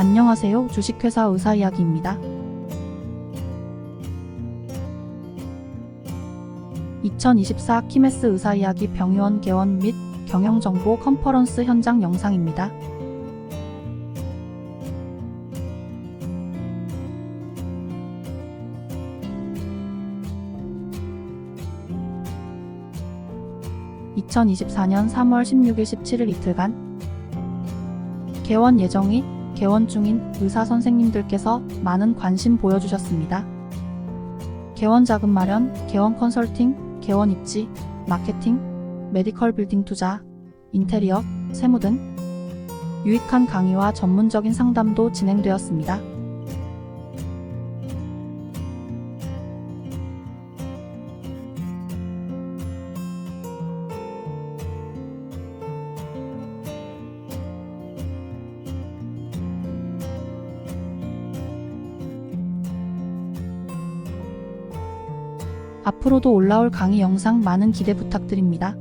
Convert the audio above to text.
안녕하세요. 주식회사 의사 이야기입니다. 2024 키메스 의사 이야기 병의원 개원 및 경영정보 컨퍼런스 현장 영상입니다. (2024년 3월 16일 17일) 이틀간 개원 예정이 개원 중인 의사 선생님들께서 많은 관심 보여주셨습니다. 개원 자금 마련, 개원 컨설팅, 개원 입지, 마케팅, 메디컬 빌딩 투자, 인테리어, 세무 등 유익한 강의와 전문적인 상담도 진행되었습니다. 앞으로도 올라올 강의 영상 많은 기대 부탁드립니다.